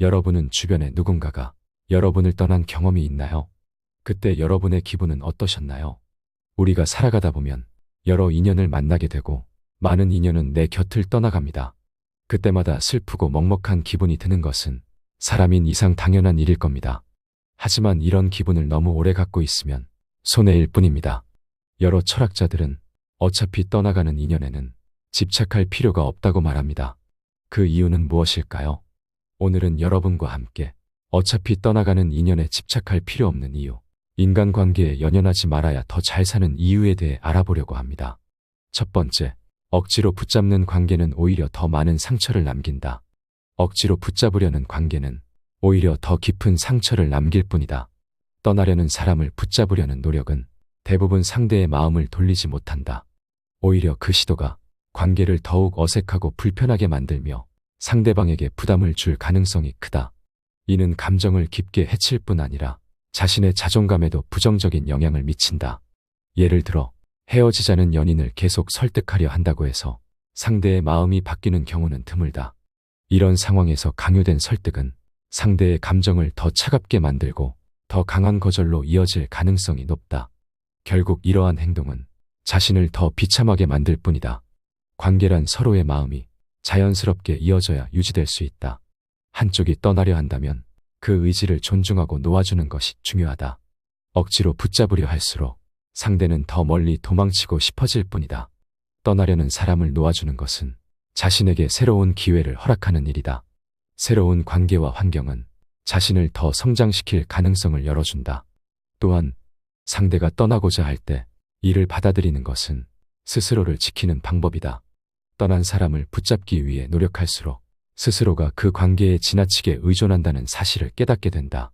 여러분은 주변에 누군가가 여러분을 떠난 경험이 있나요? 그때 여러분의 기분은 어떠셨나요? 우리가 살아가다 보면 여러 인연을 만나게 되고 많은 인연은 내 곁을 떠나갑니다. 그때마다 슬프고 먹먹한 기분이 드는 것은 사람인 이상 당연한 일일 겁니다. 하지만 이런 기분을 너무 오래 갖고 있으면 손해일 뿐입니다. 여러 철학자들은 어차피 떠나가는 인연에는 집착할 필요가 없다고 말합니다. 그 이유는 무엇일까요? 오늘은 여러분과 함께 어차피 떠나가는 인연에 집착할 필요 없는 이유, 인간관계에 연연하지 말아야 더 잘 사는 이유에 대해 알아보려고 합니다. 첫 번째, 억지로 붙잡는 관계는 오히려 더 많은 상처를 남긴다. 억지로 붙잡으려는 관계는 오히려 더 깊은 상처를 남길 뿐이다. 떠나려는 사람을 붙잡으려는 노력은 대부분 상대의 마음을 돌리지 못한다. 오히려 그 시도가 관계를 더욱 어색하고 불편하게 만들며 상대방에게 부담을 줄 가능성이 크다. 이는 감정을 깊게 해칠 뿐 아니라 자신의 자존감에도 부정적인 영향을 미친다. 예를 들어 헤어지자는 연인을 계속 설득하려 한다고 해서 상대의 마음이 바뀌는 경우는 드물다. 이런 상황에서 강요된 설득은 상대의 감정을 더 차갑게 만들고 더 강한 거절로 이어질 가능성이 높다. 결국 이러한 행동은 자신을 더 비참하게 만들 뿐이다. 관계란 서로의 마음이 자연스럽게 이어져야 유지될 수 있다. 한쪽이 떠나려 한다면 그 의지를 존중하고 놓아주는 것이 중요하다. 억지로 붙잡으려 할수록 상대는 더 멀리 도망치고 싶어질 뿐이다. 떠나려는 사람을 놓아주는 것은 자신에게 새로운 기회를 허락하는 일이다. 새로운 관계와 환경은 자신을 더 성장시킬 가능성을 열어준다. 또한 상대가 떠나고자 할 때 이를 받아들이는 것은 스스로를 지키는 방법이다. 떠난 사람을 붙잡기 위해 노력할수록 스스로가 그 관계에 지나치게 의존한다는 사실을 깨닫게 된다.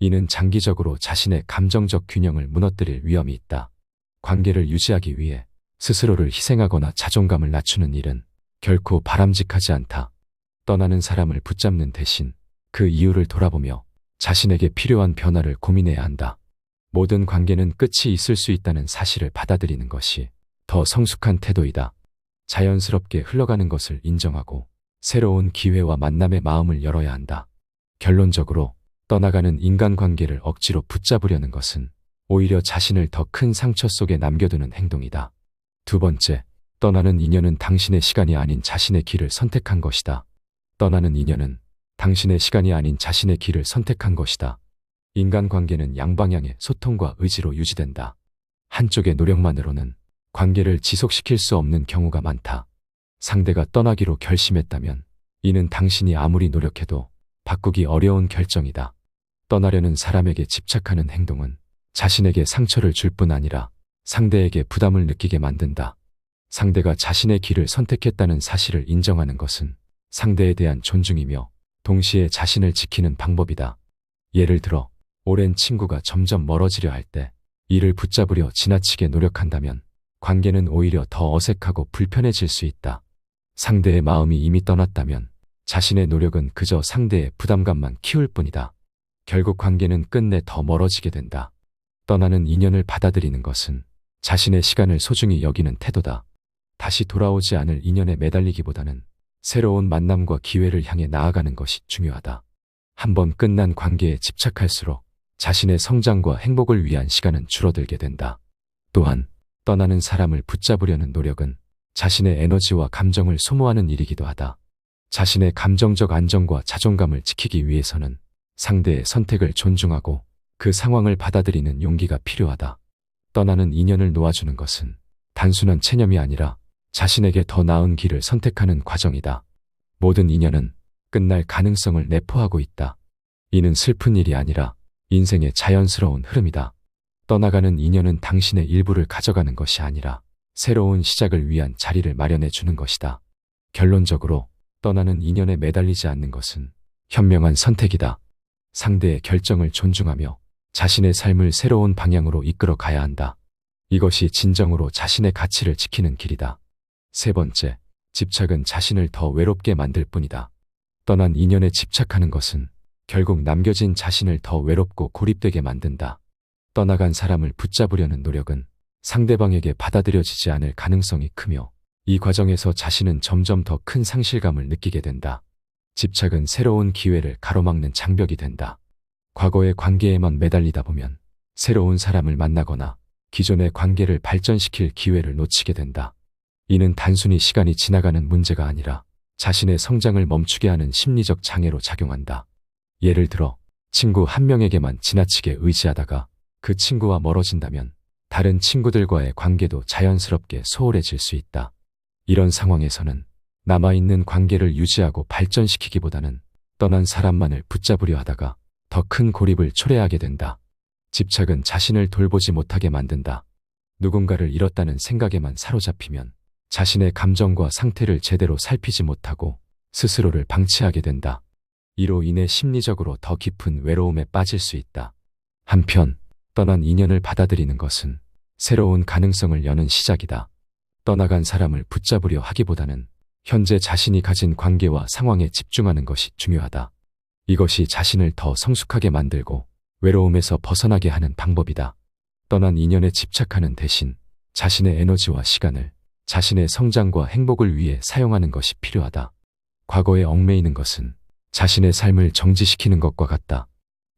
이는 장기적으로 자신의 감정적 균형을 무너뜨릴 위험이 있다. 관계를 유지하기 위해 스스로를 희생하거나 자존감을 낮추는 일은 결코 바람직하지 않다. 떠나는 사람을 붙잡는 대신 그 이유를 돌아보며 자신에게 필요한 변화를 고민해야 한다. 모든 관계는 끝이 있을 수 있다는 사실을 받아들이는 것이 더 성숙한 태도이다. 자연스럽게 흘러가는 것을 인정하고 새로운 기회와 만남의 마음을 열어야 한다. 결론적으로 떠나가는 인간관계를 억지로 붙잡으려는 것은 오히려 자신을 더 큰 상처 속에 남겨두는 행동이다. 두 번째, 떠나는 인연은 당신의 시간이 아닌 자신의 길을 선택한 것이다. 떠나는 인연은 당신의 시간이 아닌 자신의 길을 선택한 것이다. 인간관계는 양방향의 소통과 의지로 유지된다. 한쪽의 노력만으로는 관계를 지속시킬 수 없는 경우가 많다. 상대가 떠나기로 결심했다면 이는 당신이 아무리 노력해도 바꾸기 어려운 결정이다. 떠나려는 사람에게 집착하는 행동은 자신에게 상처를 줄 뿐 아니라 상대에게 부담을 느끼게 만든다. 상대가 자신의 길을 선택했다는 사실을 인정하는 것은 상대에 대한 존중이며 동시에 자신을 지키는 방법이다. 예를 들어, 오랜 친구가 점점 멀어지려 할 때 이를 붙잡으려 지나치게 노력한다면 관계는 오히려 더 어색하고 불편해질 수 있다. 상대의 마음이 이미 떠났다면 자신의 노력은 그저 상대의 부담감만 키울 뿐이다. 결국 관계는 끝내 더 멀어지게 된다. 떠나는 인연을 받아들이는 것은 자신의 시간을 소중히 여기는 태도다. 다시 돌아오지 않을 인연에 매달리기보다는 새로운 만남과 기회를 향해 나아가는 것이 중요하다. 한번 끝난 관계에 집착할수록 자신의 성장과 행복을 위한 시간은 줄어들게 된다. 또한 떠나는 사람을 붙잡으려는 노력은 자신의 에너지와 감정을 소모하는 일이기도 하다. 자신의 감정적 안정과 자존감을 지키기 위해서는 상대의 선택을 존중하고 그 상황을 받아들이는 용기가 필요하다. 떠나는 인연을 놓아주는 것은 단순한 체념이 아니라 자신에게 더 나은 길을 선택하는 과정이다. 모든 인연은 끝날 가능성을 내포하고 있다. 이는 슬픈 일이 아니라 인생의 자연스러운 흐름이다. 떠나가는 인연은 당신의 일부를 가져가는 것이 아니라 새로운 시작을 위한 자리를 마련해 주는 것이다. 결론적으로 떠나는 인연에 매달리지 않는 것은 현명한 선택이다. 상대의 결정을 존중하며 자신의 삶을 새로운 방향으로 이끌어 가야 한다. 이것이 진정으로 자신의 가치를 지키는 길이다. 세 번째, 집착은 자신을 더 외롭게 만들 뿐이다. 떠난 인연에 집착하는 것은 결국 남겨진 자신을 더 외롭고 고립되게 만든다. 떠나간 사람을 붙잡으려는 노력은 상대방에게 받아들여지지 않을 가능성이 크며 이 과정에서 자신은 점점 더 큰 상실감을 느끼게 된다. 집착은 새로운 기회를 가로막는 장벽이 된다. 과거의 관계에만 매달리다 보면 새로운 사람을 만나거나 기존의 관계를 발전시킬 기회를 놓치게 된다. 이는 단순히 시간이 지나가는 문제가 아니라 자신의 성장을 멈추게 하는 심리적 장애로 작용한다. 예를 들어 친구 한 명에게만 지나치게 의지하다가 그 친구와 멀어진다면 다른 친구들과의 관계도 자연스럽게 소홀해질 수 있다. 이런 상황에서는 남아있는 관계를 유지하고 발전시키기보다는 떠난 사람만을 붙잡으려 하다가 더 큰 고립을 초래하게 된다. 집착은 자신을 돌보지 못하게 만든다. 누군가를 잃었다는 생각에만 사로잡히면 자신의 감정과 상태를 제대로 살피지 못하고 스스로를 방치하게 된다. 이로 인해 심리적으로 더 깊은 외로움에 빠질 수 있다. 한편, 떠난 인연을 받아들이는 것은 새로운 가능성을 여는 시작이다. 떠나간 사람을 붙잡으려 하기보다는 현재 자신이 가진 관계와 상황에 집중하는 것이 중요하다. 이것이 자신을 더 성숙하게 만들고 외로움에서 벗어나게 하는 방법이다. 떠난 인연에 집착하는 대신 자신의 에너지와 시간을 자신의 성장과 행복을 위해 사용하는 것이 필요하다. 과거에 얽매이는 것은 자신의 삶을 정지시키는 것과 같다.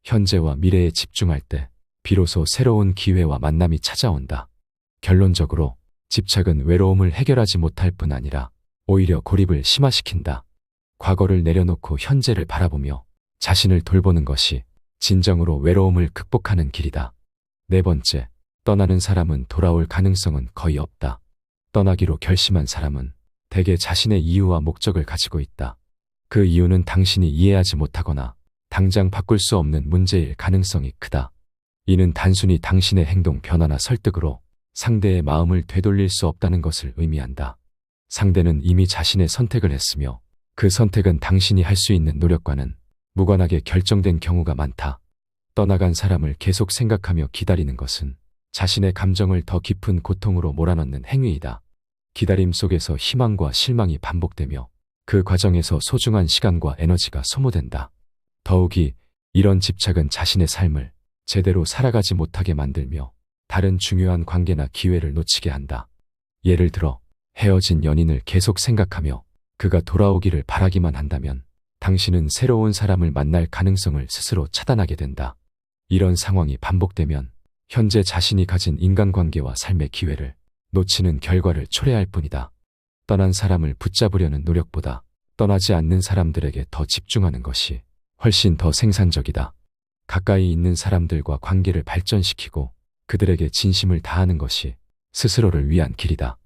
현재와 미래에 집중할 때 비로소 새로운 기회와 만남이 찾아온다. 결론적으로 집착은 외로움을 해결하지 못할 뿐 아니라 오히려 고립을 심화시킨다. 과거를 내려놓고 현재를 바라보며 자신을 돌보는 것이 진정으로 외로움을 극복하는 길이다. 네 번째, 떠나는 사람은 돌아올 가능성은 거의 없다. 떠나기로 결심한 사람은 대개 자신의 이유와 목적을 가지고 있다. 그 이유는 당신이 이해하지 못하거나 당장 바꿀 수 없는 문제일 가능성이 크다. 이는 단순히 당신의 행동 변화나 설득으로 상대의 마음을 되돌릴 수 없다는 것을 의미한다. 상대는 이미 자신의 선택을 했으며 그 선택은 당신이 할 수 있는 노력과는 무관하게 결정된 경우가 많다. 떠나간 사람을 계속 생각하며 기다리는 것은 자신의 감정을 더 깊은 고통으로 몰아넣는 행위이다. 기다림 속에서 희망과 실망이 반복되며 그 과정에서 소중한 시간과 에너지가 소모된다. 더욱이 이런 집착은 자신의 삶을 제대로 살아가지 못하게 만들며 다른 중요한 관계나 기회를 놓치게 한다. 예를 들어 헤어진 연인을 계속 생각하며 그가 돌아오기를 바라기만 한다면 당신은 새로운 사람을 만날 가능성을 스스로 차단하게 된다. 이런 상황이 반복되면 현재 자신이 가진 인간관계와 삶의 기회를 놓치는 결과를 초래할 뿐이다. 떠난 사람을 붙잡으려는 노력보다 떠나지 않는 사람들에게 더 집중하는 것이 훨씬 더 생산적이다. 가까이 있는 사람들과 관계를 발전시키고 그들에게 진심을 다하는 것이 스스로를 위한 길이다.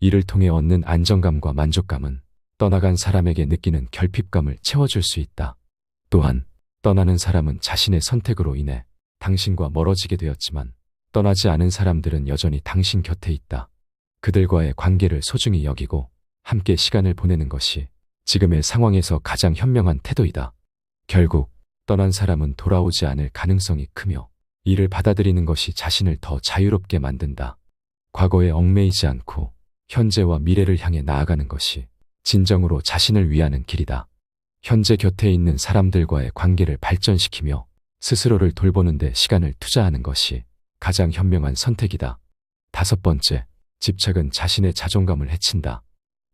이를 통해 얻는 안정감과 만족감은 떠나간 사람에게 느끼는 결핍감을 채워줄 수 있다. 또한 떠나는 사람은 자신의 선택으로 인해 당신과 멀어지게 되었지만 떠나지 않은 사람들은 여전히 당신 곁에 있다. 그들과의 관계를 소중히 여기고 함께 시간을 보내는 것이 지금의 상황에서 가장 현명한 태도이다. 결국 떠난 사람은 돌아오지 않을 가능성이 크며 이를 받아들이는 것이 자신을 더 자유롭게 만든다. 과거에 얽매이지 않고 현재와 미래를 향해 나아가는 것이 진정으로 자신을 위하는 길이다. 현재 곁에 있는 사람들과의 관계를 발전시키며 스스로를 돌보는 데 시간을 투자하는 것이 가장 현명한 선택이다. 다섯 번째, 집착은 자신의 자존감을 해친다.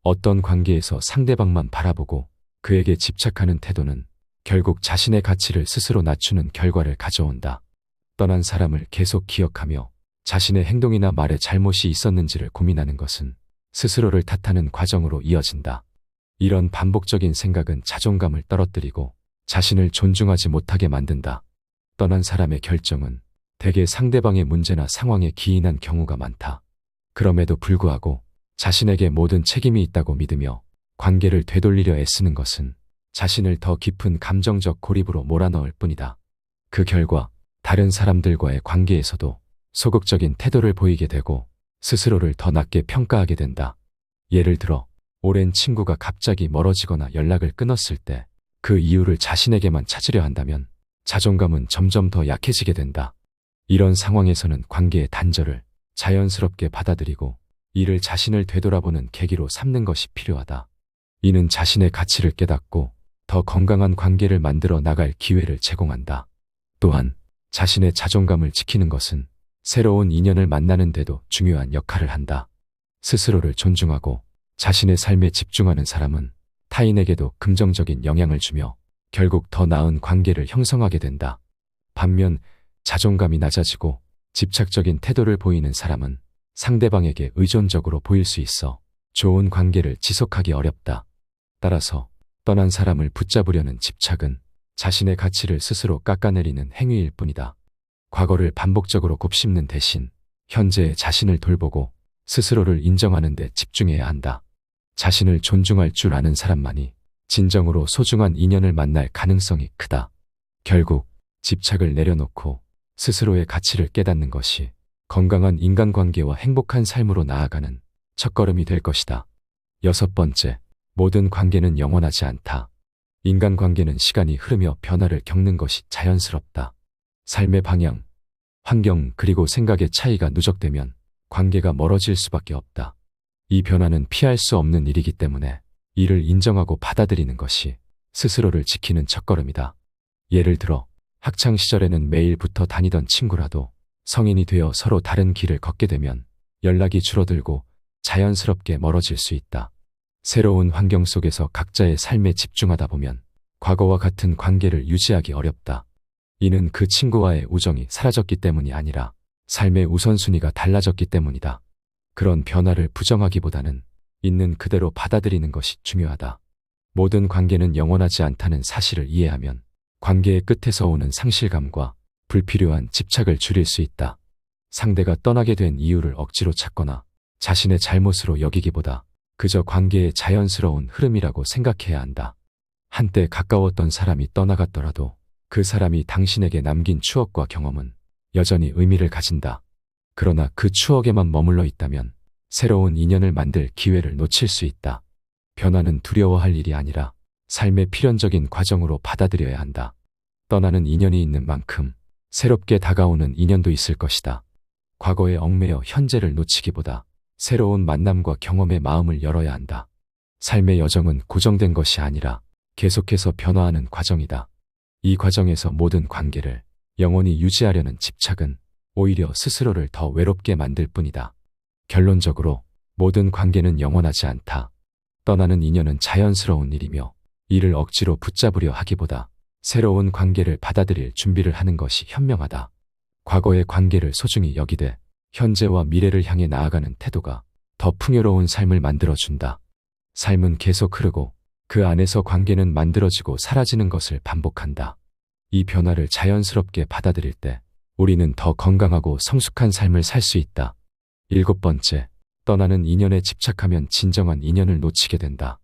어떤 관계에서 상대방만 바라보고 그에게 집착하는 태도는 결국 자신의 가치를 스스로 낮추는 결과를 가져온다. 떠난 사람을 계속 기억하며 자신의 행동이나 말에 잘못이 있었는지를 고민하는 것은 스스로를 탓하는 과정으로 이어진다. 이런 반복적인 생각은 자존감을 떨어뜨리고 자신을 존중하지 못하게 만든다. 떠난 사람의 결정은 대개 상대방의 문제나 상황에 기인한 경우가 많다. 그럼에도 불구하고 자신에게 모든 책임이 있다고 믿으며 관계를 되돌리려 애쓰는 것은 자신을 더 깊은 감정적 고립으로 몰아넣을 뿐이다. 그 결과 다른 사람들과의 관계에서도 소극적인 태도를 보이게 되고 스스로를 더 낮게 평가하게 된다. 예를 들어 오랜 친구가 갑자기 멀어지거나 연락을 끊었을 때 그 이유를 자신에게만 찾으려 한다면 자존감은 점점 더 약해지게 된다. 이런 상황에서는 관계의 단절을 자연스럽게 받아들이고 이를 자신을 되돌아보는 계기로 삼는 것이 필요하다. 이는 자신의 가치를 깨닫고 더 건강한 관계를 만들어 나갈 기회를 제공한다. 또한 자신의 자존감을 지키는 것은 새로운 인연을 만나는 데도 중요한 역할을 한다. 스스로를 존중하고 자신의 삶에 집중하는 사람은 타인에게도 긍정적인 영향을 주며 결국 더 나은 관계를 형성하게 된다. 반면 자존감이 낮아지고 집착적인 태도를 보이는 사람은 상대방에게 의존적으로 보일 수 있어 좋은 관계를 지속하기 어렵다. 따라서 떠난 사람을 붙잡으려는 집착은 자신의 가치를 스스로 깎아내리는 행위일 뿐이다. 과거를 반복적으로 곱씹는 대신 현재의 자신을 돌보고 스스로를 인정하는 데 집중해야 한다. 자신을 존중할 줄 아는 사람만이 진정으로 소중한 인연을 만날 가능성이 크다. 결국 집착을 내려놓고 스스로의 가치를 깨닫는 것이 건강한 인간관계와 행복한 삶으로 나아가는 첫걸음이 될 것이다. 여섯 번째, 모든 관계는 영원하지 않다. 인간 관계는 시간이 흐르며 변화를 겪는 것이 자연스럽다. 삶의 방향, 환경 그리고 생각의 차이가 누적되면 관계가 멀어질 수밖에 없다. 이 변화는 피할 수 없는 일이기 때문에 이를 인정하고 받아들이는 것이 스스로를 지키는 첫걸음이다. 예를 들어 학창 시절에는 매일 붙어 다니던 친구라도 성인이 되어 서로 다른 길을 걷게 되면 연락이 줄어들고 자연스럽게 멀어질 수 있다. 새로운 환경 속에서 각자의 삶에 집중하다 보면 과거와 같은 관계를 유지하기 어렵다. 이는 그 친구와의 우정이 사라졌기 때문이 아니라 삶의 우선순위가 달라졌기 때문이다. 그런 변화를 부정하기보다는 있는 그대로 받아들이는 것이 중요하다. 모든 관계는 영원하지 않다는 사실을 이해하면 관계의 끝에서 오는 상실감과 불필요한 집착을 줄일 수 있다. 상대가 떠나게 된 이유를 억지로 찾거나 자신의 잘못으로 여기기보다 그저 관계의 자연스러운 흐름이라고 생각해야 한다. 한때 가까웠던 사람이 떠나갔더라도 그 사람이 당신에게 남긴 추억과 경험은 여전히 의미를 가진다. 그러나 그 추억에만 머물러 있다면 새로운 인연을 만들 기회를 놓칠 수 있다. 변화는 두려워할 일이 아니라 삶의 필연적인 과정으로 받아들여야 한다. 떠나는 인연이 있는 만큼 새롭게 다가오는 인연도 있을 것이다. 과거에 얽매여 현재를 놓치기보다 새로운 만남과 경험에 마음을 열어야 한다. 삶의 여정은 고정된 것이 아니라 계속해서 변화하는 과정이다. 이 과정에서 모든 관계를 영원히 유지하려는 집착은 오히려 스스로를 더 외롭게 만들 뿐이다. 결론적으로 모든 관계는 영원하지 않다. 떠나는 인연은 자연스러운 일이며 이를 억지로 붙잡으려 하기보다 새로운 관계를 받아들일 준비를 하는 것이 현명하다. 과거의 관계를 소중히 여기되 현재와 미래를 향해 나아가는 태도가 더 풍요로운 삶을 만들어준다. 삶은 계속 흐르고 그 안에서 관계는 만들어지고 사라지는 것을 반복한다. 이 변화를 자연스럽게 받아들일 때 우리는 더 건강하고 성숙한 삶을 살 수 있다. 일곱 번째, 떠나는 인연에 집착하면 진정한 인연을 놓치게 된다.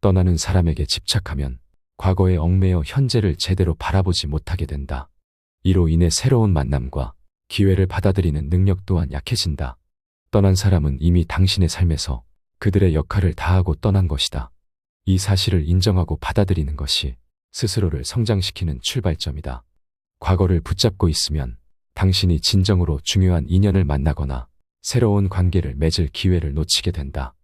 떠나는 사람에게 집착하면 과거에 얽매여 현재를 제대로 바라보지 못하게 된다. 이로 인해 새로운 만남과 기회를 받아들이는 능력 또한 약해진다. 떠난 사람은 이미 당신의 삶에서 그들의 역할을 다하고 떠난 것이다. 이 사실을 인정하고 받아들이는 것이 스스로를 성장시키는 출발점이다. 과거를 붙잡고 있으면 당신이 진정으로 중요한 인연을 만나거나 새로운 관계를 맺을 기회를 놓치게 된다.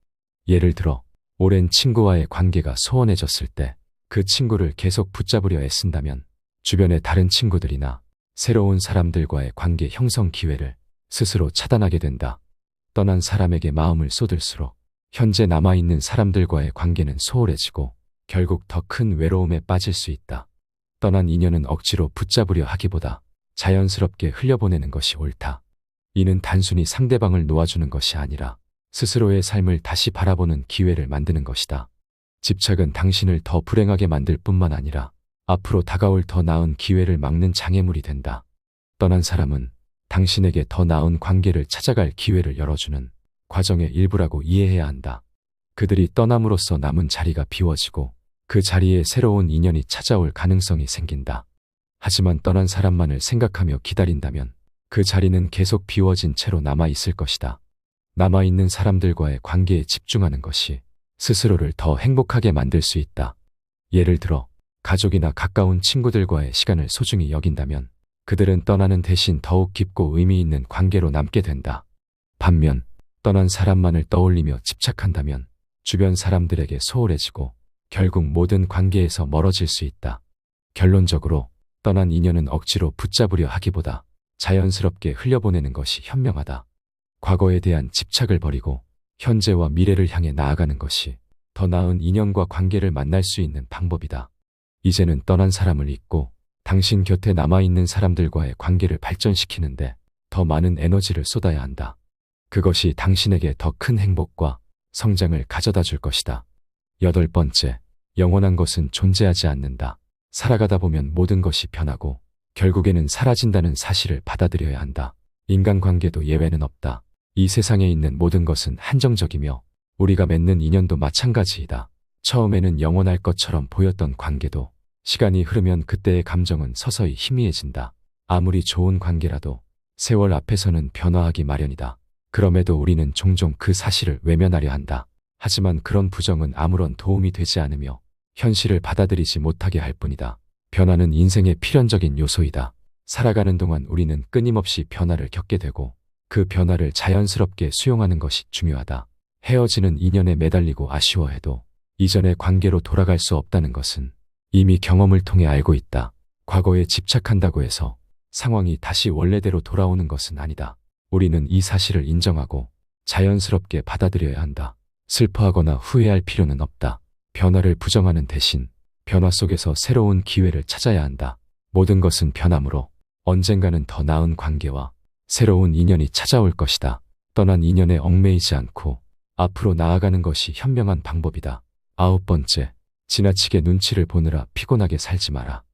예를 들어, 오랜 친구와의 관계가 소원해졌을 때 그 친구를 계속 붙잡으려 애쓴다면 주변의 다른 친구들이나 새로운 사람들과의 관계 형성 기회를 스스로 차단하게 된다. 떠난 사람에게 마음을 쏟을수록 현재 남아있는 사람들과의 관계는 소홀해지고 결국 더 큰 외로움에 빠질 수 있다. 떠난 인연은 억지로 붙잡으려 하기보다 자연스럽게 흘려보내는 것이 옳다. 이는 단순히 상대방을 놓아주는 것이 아니라 스스로의 삶을 다시 바라보는 기회를 만드는 것이다. 집착은 당신을 더 불행하게 만들 뿐만 아니라 앞으로 다가올 더 나은 기회를 막는 장애물이 된다. 떠난 사람은 당신에게 더 나은 관계를 찾아갈 기회를 열어주는 과정의 일부라고 이해해야 한다. 그들이 떠남으로써 남은 자리가 비워지고 그 자리에 새로운 인연이 찾아올 가능성이 생긴다. 하지만 떠난 사람만을 생각하며 기다린다면 그 자리는 계속 비워진 채로 남아 있을 것이다. 남아있는 사람들과의 관계에 집중하는 것이 스스로를 더 행복하게 만들 수 있다. 예를 들어, 가족이나 가까운 친구들과의 시간을 소중히 여긴다면 그들은 떠나는 대신 더욱 깊고 의미 있는 관계로 남게 된다. 반면, 떠난 사람만을 떠올리며 집착한다면 주변 사람들에게 소홀해지고 결국 모든 관계에서 멀어질 수 있다. 결론적으로 떠난 인연은 억지로 붙잡으려 하기보다 자연스럽게 흘려보내는 것이 현명하다. 과거에 대한 집착을 버리고 현재와 미래를 향해 나아가는 것이 더더 나은 인연과 관계를 만날 수 있는 방법이다. 이제는 떠난 사람을 잊고 당신 곁에 남아있는 사람들과의 관계를 발전시키는데 더 많은 에너지를 쏟아야 한다. 그것이 당신에게 더 큰 행복과 성장을 가져다 줄 것이다. 여덟 번째, 영원한 것은 존재하지 않는다. 살아가다 보면 모든 것이 변하고 결국에는 사라진다는 사실을 받아들여야 한다. 인간관계도 예외는 없다. 이 세상에 있는 모든 것은 한정적이며 우리가 맺는 인연도 마찬가지이다. 처음에는 영원할 것처럼 보였던 관계도 시간이 흐르면 그때의 감정은 서서히 희미해진다. 아무리 좋은 관계라도 세월 앞에서는 변화하기 마련이다. 그럼에도 우리는 종종 그 사실을 외면하려 한다. 하지만 그런 부정은 아무런 도움이 되지 않으며 현실을 받아들이지 못하게 할 뿐이다. 변화는 인생의 필연적인 요소이다. 살아가는 동안 우리는 끊임없이 변화를 겪게 되고 그 변화를 자연스럽게 수용하는 것이 중요하다. 헤어지는 인연에 매달리고 아쉬워해도 이전의 관계로 돌아갈 수 없다는 것은 이미 경험을 통해 알고 있다. 과거에 집착한다고 해서 상황이 다시 원래대로 돌아오는 것은 아니다. 우리는 이 사실을 인정하고 자연스럽게 받아들여야 한다. 슬퍼하거나 후회할 필요는 없다. 변화를 부정하는 대신 변화 속에서 새로운 기회를 찾아야 한다. 모든 것은 변함으로 언젠가는 더 나은 관계와 새로운 인연이 찾아올 것이다. 떠난 인연에 얽매이지 않고 앞으로 나아가는 것이 현명한 방법이다. 아홉 번째, 지나치게 눈치를 보느라 피곤하게 살지 마라.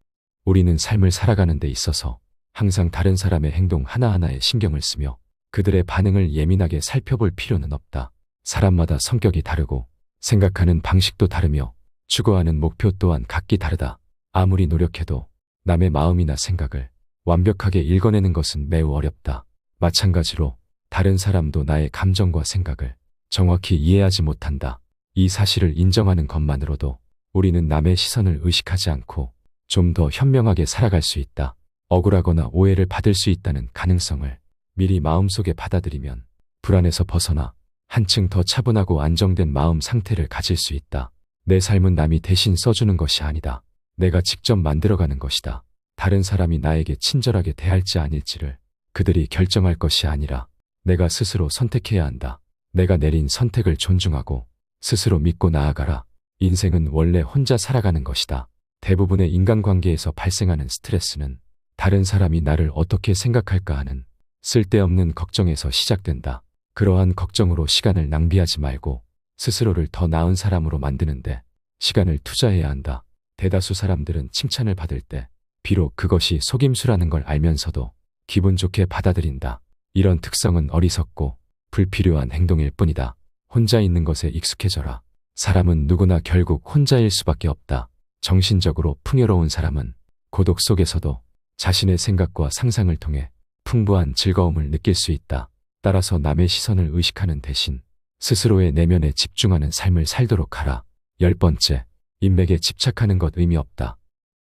우리는 삶을 살아가는 데 있어서 항상 다른 사람의 행동 하나하나에 신경을 쓰며 그들의 반응을 예민하게 살펴볼 필요는 없다. 사람마다 성격이 다르고 생각하는 방식도 다르며 추구하는 목표 또한 각기 다르다. 아무리 노력해도 남의 마음이나 생각을 완벽하게 읽어내는 것은 매우 어렵다. 마찬가지로 다른 사람도 나의 감정과 생각을 정확히 이해하지 못한다. 이 사실을 인정하는 것만으로도 우리는 남의 시선을 의식하지 않고 좀 더 현명하게 살아갈 수 있다. 억울하거나 오해를 받을 수 있다는 가능성을 미리 마음속에 받아들이면 불안에서 벗어나 한층 더 차분하고 안정된 마음 상태를 가질 수 있다. 내 삶은 남이 대신 써주는 것이 아니다. 내가 직접 만들어가는 것이다. 다른 사람이 나에게 친절하게 대할지 아닐지를 그들이 결정할 것이 아니라 내가 스스로 선택해야 한다. 내가 내린 선택을 존중하고 스스로 믿고 나아가라. 인생은 원래 혼자 살아가는 것이다. 대부분의 인간관계에서 발생하는 스트레스는 다른 사람이 나를 어떻게 생각할까 하는 쓸데없는 걱정에서 시작된다. 그러한 걱정으로 시간을 낭비하지 말고 스스로를 더 나은 사람으로 만드는데 시간을 투자해야 한다. 대다수 사람들은 칭찬을 받을 때 비록 그것이 속임수라는 걸 알면서도 기분 좋게 받아들인다. 이런 특성은 어리석고 불필요한 행동일 뿐이다. 혼자 있는 것에 익숙해져라. 사람은 누구나 결국 혼자일 수밖에 없다. 정신적으로 풍요로운 사람은 고독 속에서도 자신의 생각과 상상을 통해 풍부한 즐거움을 느낄 수 있다. 따라서 남의 시선을 의식하는 대신 스스로의 내면에 집중하는 삶을 살도록 하라. 열 번째, 인맥에 집착하는 것 의미 없다.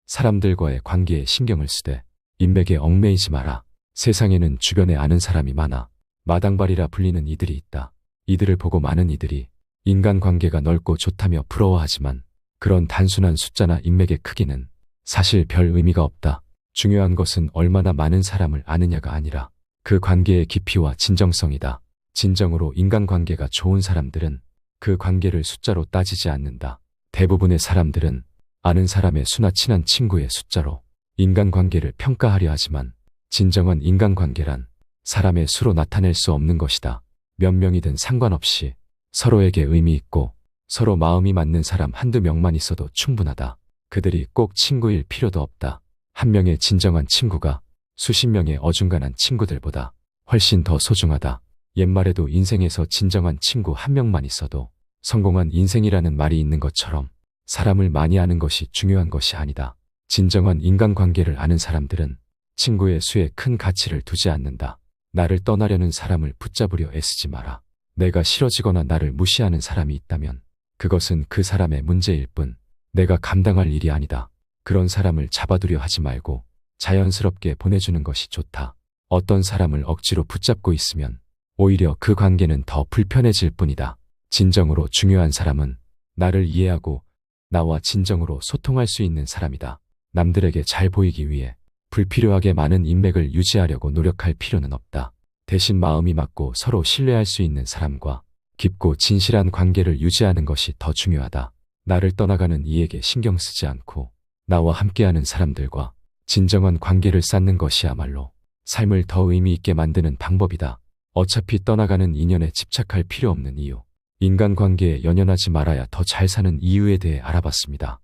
사람들과의 관계에 신경을 쓰되 인맥에 얽매이지 마라. 세상에는 주변에 아는 사람이 많아 마당발이라 불리는 이들이 있다. 이들을 보고 많은 이들이 인간관계가 넓고 좋다며 부러워하지만 그런 단순한 숫자나 인맥의 크기는 사실 별 의미가 없다. 중요한 것은 얼마나 많은 사람을 아느냐가 아니라 그 관계의 깊이와 진정성이다. 진정으로 인간관계가 좋은 사람들은 그 관계를 숫자로 따지지 않는다. 대부분의 사람들은 아는 사람의 수나 친한 친구의 숫자로 인간관계를 평가하려 하지만 진정한 인간관계란 사람의 수로 나타낼 수 없는 것이다. 몇 명이든 상관없이 서로에게 의미 있고 서로 마음이 맞는 사람 한두 명만 있어도 충분하다. 그들이 꼭 친구일 필요도 없다. 한 명의 진정한 친구가 수십 명의 어중간한 친구들보다 훨씬 더 소중하다. 옛말에도 인생에서 진정한 친구 한 명만 있어도 성공한 인생이라는 말이 있는 것처럼 사람을 많이 아는 것이 중요한 것이 아니다. 진정한 인간관계를 아는 사람들은 친구의 수에 큰 가치를 두지 않는다. 나를 떠나려는 사람을 붙잡으려 애쓰지 마라. 내가 싫어지거나 나를 무시하는 사람이 있다면 그것은 그 사람의 문제일 뿐 내가 감당할 일이 아니다. 그런 사람을 잡아두려 하지 말고 자연스럽게 보내주는 것이 좋다. 어떤 사람을 억지로 붙잡고 있으면 오히려 그 관계는 더 불편해질 뿐이다. 진정으로 중요한 사람은 나를 이해하고 나와 진정으로 소통할 수 있는 사람이다. 남들에게 잘 보이기 위해 불필요하게 많은 인맥을 유지하려고 노력할 필요는 없다. 대신 마음이 맞고 서로 신뢰할 수 있는 사람과 깊고 진실한 관계를 유지하는 것이 더 중요하다. 나를 떠나가는 이에게 신경 쓰지 않고 나와 함께하는 사람들과 진정한 관계를 쌓는 것이야말로 삶을 더 의미 있게 만드는 방법이다. 어차피 떠나가는 인연에 집착할 필요 없는 이유. 인간관계에 연연하지 말아야 더 잘 사는 이유에 대해 알아봤습니다.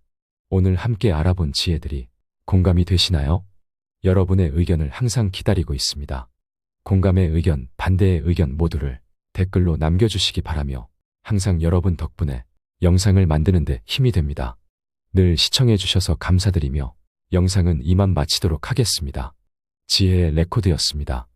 오늘 함께 알아본 지혜들이 공감이 되시나요? 여러분의 의견을 항상 기다리고 있습니다. 공감의 의견, 반대의 의견 모두를 댓글로 남겨주시기 바라며 항상 여러분 덕분에 영상을 만드는데 힘이 됩니다. 늘 시청해주셔서 감사드리며 영상은 이만 마치도록 하겠습니다. 지혜의 레코드였습니다.